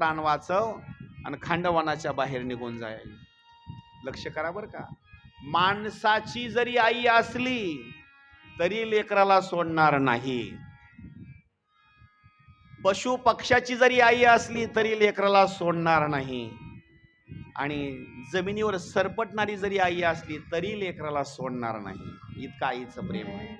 प्राण वाचव आणि खांडवनाच्या बाहेर निघून जाईल लक्ष करा बरं का. माणसाची जरी आई असली तरी लेकराला सोडणार नाही. पशु पक्षाची जरी आई असली तरी लेकराला सोडणार नाही. आणि जमिनीवर सरपटणारी जरी आई असली तरी लेकराला सोडणार नाही. इतकं आईचं प्रेम आहे.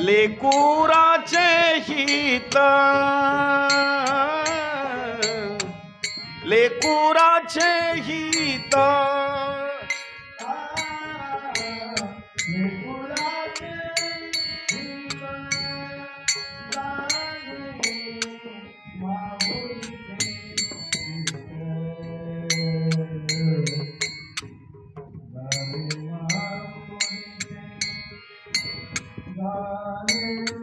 लेकुराचे हित. लेकुराचे हित. Hare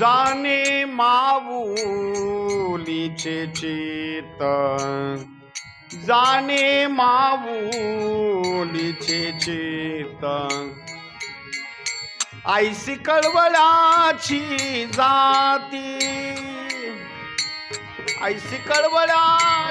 जाने माऊलीचे चित जाने माऊलीचे चित आईसी कळवळाची जाती ऐसी कळवळा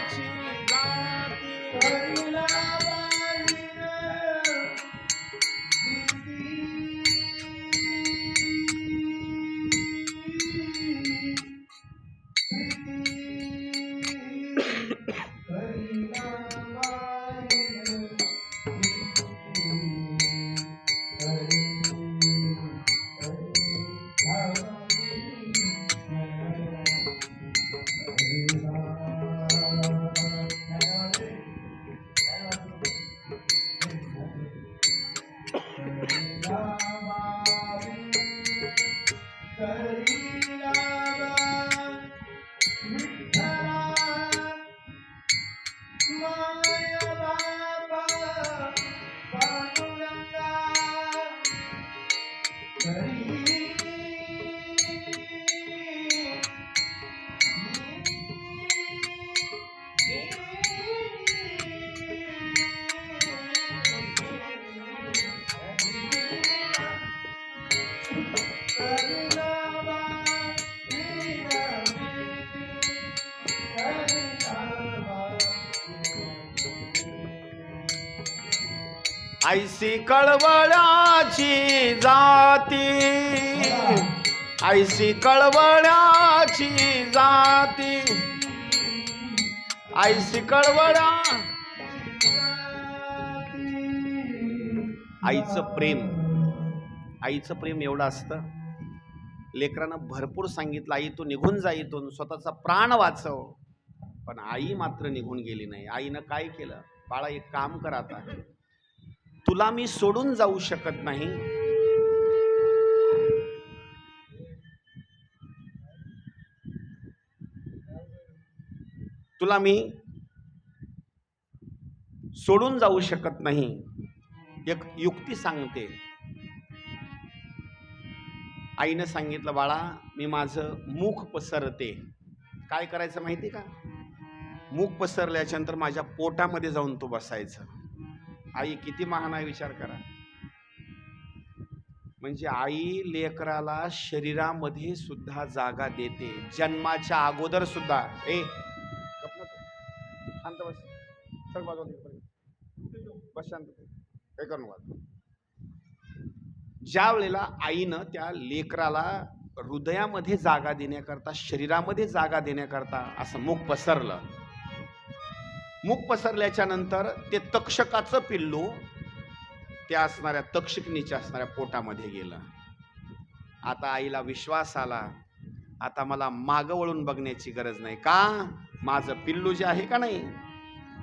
ऐसी कळवळाची जाती. ऐसी कळवळाची जाती. ऐसी कळवळा. आईचं प्रेम. आईचं प्रेम एवढं असतं. लेकरानं भरपूर सांगितलं आई तू निघून जा इथून. स्वतःचा प्राण वाचव. पण आई मात्र निघून गेली नाही. आईनं काय केलं? बाळा एक काम कर आता. तुला मी सोडून जाऊ शकत नाही. तुला मी सोडून जाऊ शकत नाही. एक युक्ती सांगते. आईनं सांगितलं बाळा मी माझं मुख पसरते. काय करायचं माहिती का? मुख पसरल्याच्यानंतर माझ्या पोटामध्ये जाऊन तो बसायचं. आई किती महान आहे विचार करा. म्हणजे आई लेकराला शरीरामध्ये सुद्धा जागा देते. जन्माच्या अगोदर सुद्धा. ए शांत बस. सर बस शांत काय ज्या वेळेला आईनं त्या लेकराला हृदयामध्ये जागा देण्याकरता शरीरामध्ये जागा देण्याकरता असं मुख पसरलं मुख पसरल्याच्या नंतर ते तक्षकाचं पिल्लू त्या असणाऱ्या तक्षकिणीच्या असणाऱ्या पोटामध्ये गेलं. आता आईला विश्वास आला. आता मला मागं वळून बघण्याची गरज नाही. का? माझं पिल्लू जे आहे का नाही?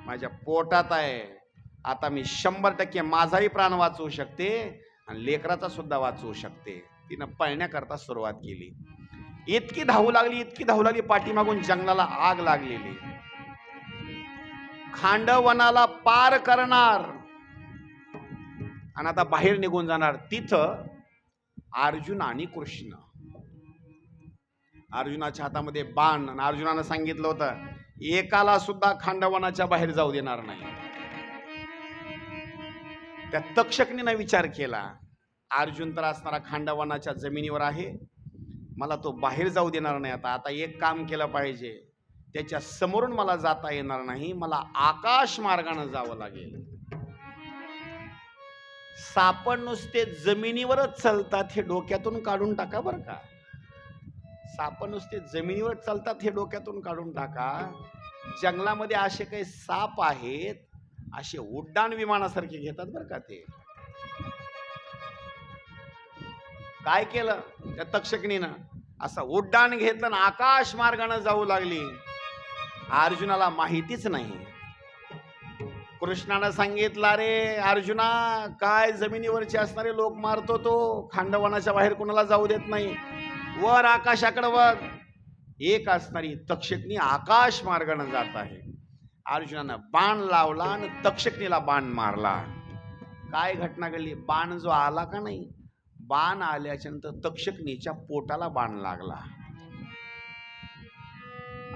माझ्या पोटात आहे. आता मी शंभर टक्के माझाही प्राण वाचवू शकते आणि लेकराचा सुद्धा वाचवू शकते. तिनं पळण्याकरता सुरुवात केली. इतकी धावू लागली इतकी धावू लागली पाठीमागून जंगलाला आग लागलेली. खांडवनाला पार करणार. आणि आता बाहेर निघून जाणार. तिथं अर्जुन आणि कृष्ण. अर्जुनाच्या हातामध्ये बाण. आणि अर्जुनानं सांगितलं होतं एकाला सुद्धा खांडवनाच्या बाहेर जाऊ देणार नाही. त्या तक्षकनीनं विचार केला अर्जुन तर असणारा खांडवनाच्या जमिनीवर आहे. मला तो बाहेर जाऊ देणार नाही आता. आता एक काम केलं पाहिजे. त्याच्या समोरून मला जाता येणार नाही मला आकाश मार्गानं जावं लागेल. सापड नुसते जमिनीवरच चालतात हे डोक्यातून काढून टाका बरं का. सापड नुसते जमिनीवर चालतात हे डोक्यातून काढून टाका. जंगलामध्ये असे काही साप आहेत असे उड्डाण विमानासारखे घेतात बरं का ते. काय केलं? त्या तक्षकिणीनं असं उड्डाण घेतलं आकाश मार्गानं जाऊ लागली. अर्जुनाला माहितीच नाही. कृष्णानं सांगितलं रे अर्जुना काय जमिनीवरचे असणारे लोक मारतो तो? खांडवनाच्या बाहेर कोणाला जाऊ देत नाही. वर आकाशाकडे बघ. एक असणारी तक्षकनी आकाश मार्गानं जात आहे. अर्जुनानं बाण लावला आणि तक्षकनीला बाण मारला. काय घटना घडली? बाण जो आला का नाही? बाण आल्याच्यानंतर तक्षकनीच्या पोटाला बाण लागला.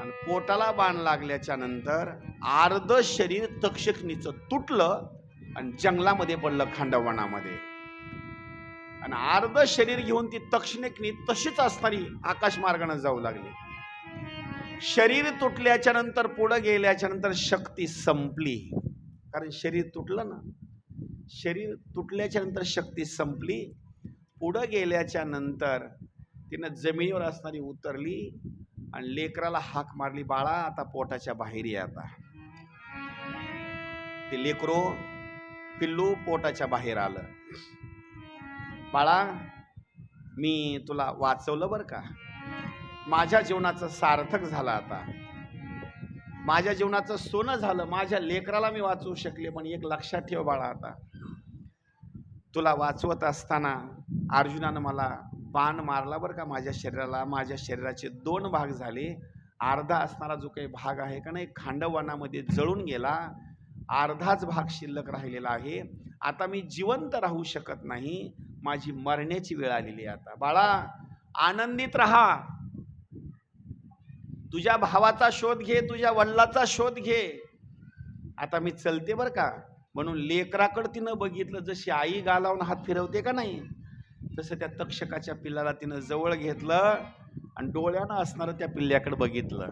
आणि पोटाला बाण लागल्याच्या नंतर अर्ध शरीर तक्षकनीचं तुटलं आणि जंगलामध्ये पडलं खांडवनामध्ये. आणि अर्ध शरीर घेऊन ती तक्षणिकनी तशीच असणारी आकाश मार्गाने जाऊ लागली. शरीर तुटल्याच्या नंतर पुढे गेल्याच्यानंतर शक्ती संपली. कारण शरीर तुटलं ना. शरीर तुटल्याच्या नंतर शक्ती संपली. पुढं गेल्याच्यानंतर तिनं जमिनीवर असणारी उतरली. आणि लेकराला हाक मारली बाळा आता पोटाच्या बाहेर ये आता. ते लेकरो पिल्लू पोटाच्या बाहेर आलं. बाळा मी तुला वाचवलं बरं का? माझ्या जीवनाचं सार्थक झालं आता. माझ्या जीवनाचं सोनं झालं. माझ्या लेकराला मी वाचवू शकले पण एक लक्षात ठेव बाळा आता. तुला वाचवत असताना अर्जुनानं मला बाण मारला बरं का माझ्या शरीराला. माझ्या शरीराचे दोन भाग झाले. अर्धा असणारा जो काही भाग आहे का नाही खांडवनामध्ये जळून गेला. अर्धाच भाग शिल्लक राहिलेला आहे. आता मी जिवंत राहू शकत नाही. माझी मरण्याची वेळ आलेली आहे आता. बाळा आनंदित राहा. तुझ्या भावाचा शोध घे तुझ्या वडिलाचा शोध घे. आता मी चलते बरं का. म्हणून लेकराकडं तिनं बघितलं जशी आई गालावून हात फिरवते का नाही? तसं त्या तक्षकाच्या पिल्लाला तिनं जवळ घेतलं आणि डोळ्यानं असणारं त्या पिल्ल्याकडे बघितलं.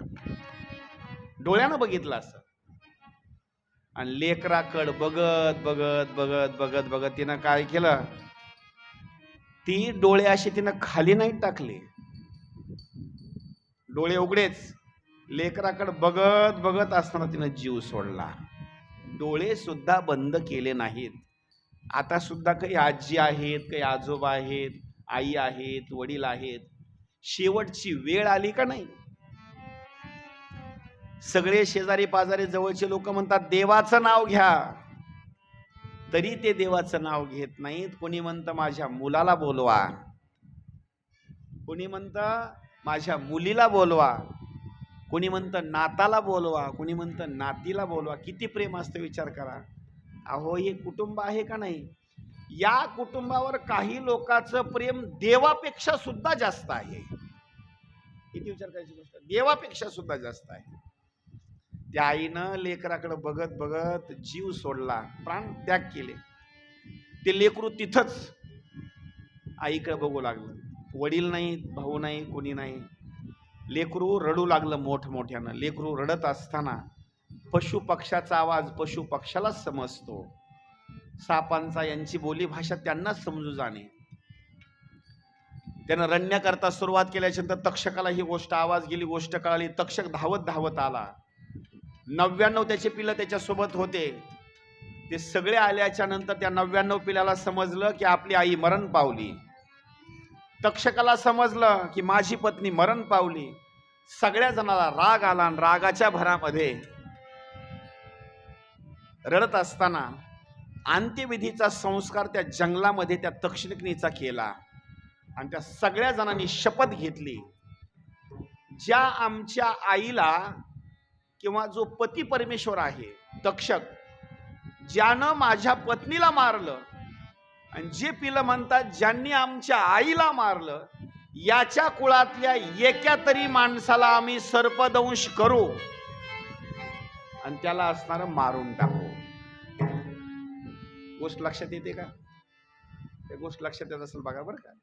डोळ्यानं बघितलं असं. आणि लेकराकड बघत बघत बघत बघत बघत तिनं काय केलं? ती डोळे अशी तिनं खाली नाही टाकले. डोळे उघडेच. लेकराकड बघत बघत असताना तिनं जीव सोडला. डोळे सुद्धा बंद केले नाहीत. आता सुद्धा काही आजी आहेत काही आजोबा आहेत आई आहेत वडील आहेत. शेवटची वेळ आली का नाही? सगळे शेजारी पाजारी जवळचे लोक म्हणतात देवाचं नाव घ्या. तरी ते देवाचं नाव घेत नाहीत. कोणी म्हणतं माझ्या मुलाला बोलवा. कोणी म्हणतं माझ्या मुलीला बोलवा. कोणी म्हणतं नाताला बोलवा. कोणी म्हणतं नातीला बोलवा. किती प्रेम असतं विचार करा. अहो हे कुटुंब आहे का नाही? या कुटुंबावर काही लोकांचं प्रेम देवापेक्षा सुद्धा जास्त आहे. किती विचार करायची गोष्ट? देवापेक्षा सुद्धा जास्त आहे. त्या आईनं लेकराकडे बघत बघत जीव सोडला प्राण त्याग केले. ते लेकरू तिथंच आईकडे बघू लागलं. वडील नाही भाऊ नाही कोणी नाही. लेकरू रडू लागलं मोठमोठ्यानं. लेकरू रडत असताना पशु पक्षाचा आवाज पशुपक्षालाच समजतो. सापांचा यांची बोलीभाषा त्यांनाच समजू जाणे. त्यानं रडण्याकरता सुरुवात केल्याच्यानंतर तक्षकाला ही गोष्ट आवाज गेली गोष्ट कळाली तक्षक धावत धावत आला. नव्याण्णव त्याचे पिलं त्याच्यासोबत होते. ते सगळे आल्याच्यानंतर त्या नव्याण्णव पिल्याला समजलं की आपली आई मरण पावली. तक्षकाला समजलं की माझी पत्नी मरण पावली. सगळ्या जणाला राग आला आणि रागाच्या भरामध्ये रडत असताना अंत्यविधीचा संस्कार त्या जंगलामध्ये त्या दक्षिणकनीचा केला. आणि त्या सगळ्या जणांनी शपथ घेतली. ज्या आमच्या आईला किंवा जो पती परमेश्वर आहे दक्षक ज्यानं माझ्या पत्नीला मारलं आणि जे पिलं म्हणतात ज्यांनी आमच्या आईला मारलं याच्या कुळातल्या एका तरी माणसाला आम्ही सर्पदंश करू. आणि त्याला असणार मारून टाकू. गोष्ट लक्षात येते का? ते गोष्ट लक्षात येत असेल बघा बरं का.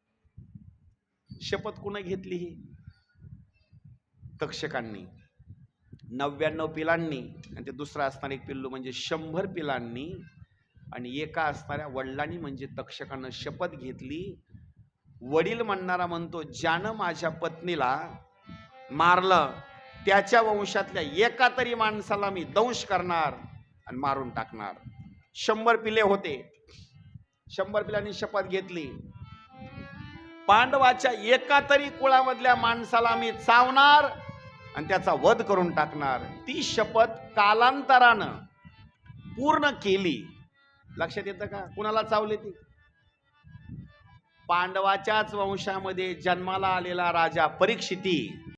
शपथ कुणा घेतली ही? तक्षकांनी. नव्याण्णव पिलांनी आणि ते दुसरा असणार एक पिल्लू म्हणजे शंभर पिलांनी आणि एका असणाऱ्या वडिलांनी म्हणजे तक्षकानं शपथ घेतली. वडील म्हणणारा म्हणतो ज्यानं माझ्या पत्नीला मारलं त्याच्या वंशातल्या एका तरी माणसाला मी दंश करणार आणि मारून टाकणार. शंभर पिले होते. शंभर पिलांनी शपथ घेतली. पांडवाच्या एका तरी कुळामधल्या माणसाला मी चावणार आणि त्याचा वध करून टाकणार. ती शपथ कालांतरानं पूर्ण केली. लक्षात येतं का? कुणाला चावले ती? पांडवाच्याच वंशामध्ये जन्माला आलेला राजा परीक्षिती.